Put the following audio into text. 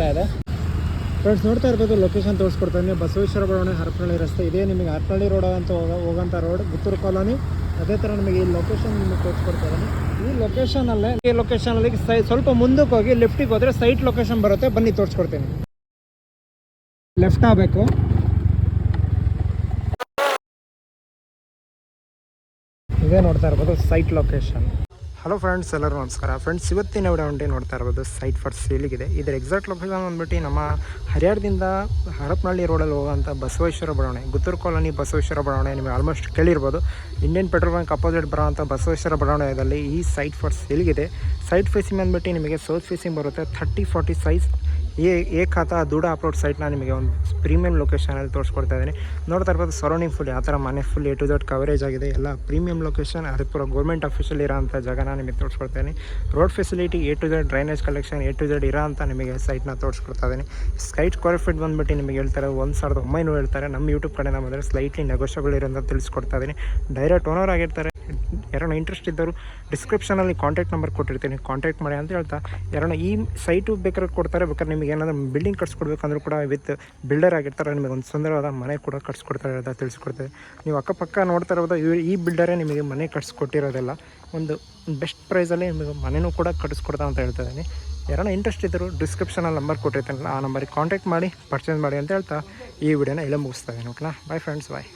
ಅನಿಸ್ತಾ ಇದೆ. ಫ್ರೆಂಡ್ಸ್ ನೋಡ್ತಾ ಇರ್ಬೋದು ಲೊಕೇಶನ್ ತೋರಿಸ್ಕೊಡ್ತೀನಿ. ಬಸವೇಶ್ವರ ಬಡಾವಣೆ ಹರಪನಹಳ್ಳಿ ರಸ್ತೆ ಇದೇ. ನಿಮಗೆ ಹರಪನಹಳ್ಳಿ ರೋಡ್ ಅಂತ ಹೋಗೋ ಹೋಗೋಂಥ ರೋಡ್ ಗುತ್ತೂರು ಕಾಲೋನಿ. ಅದೇ ಥರ ನಿಮಗೆ ಈ ಲೊಕೇಶನ್ ನಿಮಗೆ ತೋರಿಸ್ಕೊಡ್ತಾ ಇದ್ದೀನಿ. ಈ ಲೊಕೇಶನಲ್ಲೇ ಈ ಲೊಕೇಶನಲ್ಲಿ ಸೈ ಸ್ವಲ್ಪ ಮುಂದಕ್ಕೆ ಹೋಗಿ ಲೆಫ್ಟಿಗೆ ಹೋದರೆ ಸೈಟ್ ಲೊಕೇಶನ್ ಬರುತ್ತೆ. ಬನ್ನಿ, ತೋರಿಸ್ಕೊಡ್ತೀನಿ. ಲೆಫ್ಟ್ ಆಗಬೇಕು. ಇದೇ ನೋಡ್ತಾ ಇರ್ಬೋದು ಸೈಟ್ ಲೊಕೇಶನ್ ಹಲೋ ಫ್ರೆಂಡ್ಸ್ ಎಲ್ಲರೂ ನಮಸ್ಕಾರ. ಫ್ರೆಂಡ್ಸ್ ಇವತ್ತಿನ ವಿಡಿಯೋ ನೋಡ್ತಾ ಇರ್ಬೋದು ಸೈಟ್ ಫಾರ್ ಸೇಲಿಗಿದೆ ಇದರ ಎಕ್ಸಾಕ್ಟ್ ಲೊಕೇಶನ್ ಬಂದ್ಬಿಟ್ಟು ನಮ್ಮ ಹರಿಯಾಣದಿಂದ ಹರಪನಹಳ್ಳಿ ರೋಡಲ್ಲಿ ಹೋಗುವಂಥ ಬಸವೇಶ್ವರ ಬಡಾವಣೆ, ಗುತ್ತೂರು ಕಾಲೋನಿ ಬಸವೇಶ್ವರ ಬಡಾವಣೆ ನಿಮಗೆ ಆಲ್ಮೋಸ್ಟ್ ಕೇಳಿರ್ಬೋದು. ಇಂಡಿಯನ್ ಪೆಟ್ರೋಲ್ ಬಂಕ್ ಅಪೋಸಿಟ್ ಬರೋವಂಥ ಬಸವೇಶ್ವರ ಬಡಾವಣೆಯಲ್ಲಿ ಈ ಸೈಟ್ ಫಾರ್ ಸೇಲಿಗಿದೆ ಸೈಟ್ ಫೇಸಿಂಗ್ ಬಂದ್ಬಿಟ್ಟು ನಿಮಗೆ ಸೌತ್ ಫೇಸಿಂಗ್ ಬರುತ್ತೆ. Thirty forty size A A khata ದೂಡ approved ಸೈಟ್ನ ನಿಮಗೆ ಒಂದು ಪ್ರೀಮಿಯಂ ಲೊಕೇಶನಲ್ಲಿ ತೋರಿಸ್ಕೊಡ್ತಾ ಇದ್ದೀನಿ. ನೋಡ್ತಾ ಇರ್ಬೋದು ಸರೌಂಡಿಂಗ್ ಫುಲ್ ಯಾವ ಥರ ಮನೆ ಫುಲ್ ಎ ಟು ದೊಡ್ಡ ಕವರೇಜ್ ಆಗಿದೆ, ಎಲ್ಲ ಪ್ರೀಮಿಯಂ ಲೊಕೇಶನ್ ಅದಕ್ಕೆ ಗೌರ್ಮೆಂಟ್ ಆಫೀಸಲ್ಲಿ ಇರೋಂಥ ಜಾಗನ ನಿಮಗೆ ತೋರಿಸ್ಕೊಡ್ತೀನಿ road facility A to Z drainage collection A to Z ಇರೋ ಅಂತ ನಿಮಗೆ ಸೈಟ್ನ ತೋರಿಸ್ಕೊಡ್ತಾ ಇದ್ದೀನಿ. ಸ್ಕೈಟ್ ಸ್ಕ್ವೇರ್ ಫೀಟ್ ಬಂದ್ಬಿಟ್ಟು ನಿಮಗೆ ಹೇಳ್ತಾರೆ ಒಂದು ಸಾವಿರದ ಒಂಬೈನೂರು ಹೇಳ್ತಾರೆ. ನಮ್ಮ ಯೂಟ್ಯೂಬ್ ಕಡೆಯಿಂದ ಬಂದರೆ ಸ್ಲೈಟ್ಲಿ ನೆಗೋಷಿಯಬಲ್ ಇರೋಂಥ ತಿಳಿಸ್ಕೊಡ್ತಾ ಇದ್ದೀನಿ. ಡೈರೆಕ್ಟ್ ಓನರ್ ಆಗಿರ್ತಾರೆ. ಯಾರನ್ನ ಇಂಟ್ರೆಸ್ಟ್ ಇದ್ದವರು ಡಿಸ್ಕ್ರಿಪ್ಷನಲ್ಲಿ ಕಾಂಟ್ಯಾಕ್ಟ್ ನಂಬರ್ ಕೊಟ್ಟಿರ್ತೀನಿ. ಕಾಂಟ್ಯಾಕ್ಟ್ ಮಾಡಿ ಅಂತ ಹೇಳ್ತಾ, ಯಾರನ್ನ ಈ ಸೈಟು ಬೇಕಾದ್ರೆ ಕೊಡ್ತಾರೆ, ಬೇಕಾದ್ರೆ ನಿಮಗೆ ಏನಾದರೂ ಬಿಲ್ಡಿಂಗ್ ಕಟ್ಸ್ಕೊಡ್ಬೇಕಂದ್ರೂ ಕೂಡ ವಿತ್ ಬಿಲ್ಡರ್ ಆಗಿರ್ತಾರೆ, ನಿಮಗೆ ಒಂದು ಸುಂದರವಾದ ಮನೆ ಕೂಡ ಕಟ್ಸ್ಕೊಡ್ತಾರೆ ಅಂತ ತಿಳಿಸ್ಕೊಡ್ತೇವೆ. ನೀವು ಅಕ್ಕಪಕ್ಕ ನೋಡ್ತಾ ಇರೋದು ಈ ಬಿಲ್ಡರೇ ನಿಮಗೆ ಮನೆ ಕಟ್ಸ್ಕೊಟ್ಟಿರೋದೆಲ್ಲ, ಒಂದು ಬೆಸ್ಟ್ ಪ್ರೈಸಲ್ಲಿ ನಿಮಗೆ ಮನೆಯೂ ಕೂಡ ಕಟ್ಟಿಸ್ಕೊಡ್ತಾ ಅಂತ ಹೇಳ್ತಾ ಇದ್ದೀನಿ. ಯಾರನ್ನ ಇಂಟ್ರೆಸ್ಟ್ ಇದ್ದರು ಡಿಸ್ಕ್ರಿಪ್ಷನಲ್ಲಿ ನಂಬರ್ ಕೊಟ್ಟಿರ್ತಾನಲ್ಲ, ಆ ನಂಬರಿಗೆ ಕಾಂಟ್ಯಾಕ್ಟ್ ಮಾಡಿ ಪರ್ಚೇಸ್ ಮಾಡಿ ಅಂತ ಹೇಳ್ತಾ, ಈ ವಿಡಿಯೋನ ಇಲ್ಲೇ ಮುಗಿಸ್ತಾ ಇದ್ದೀನಿ ಓಕೆನಾ ಬಾಯ್ ಫ್ರೆಂಡ್ಸ್ ಬಾಯ್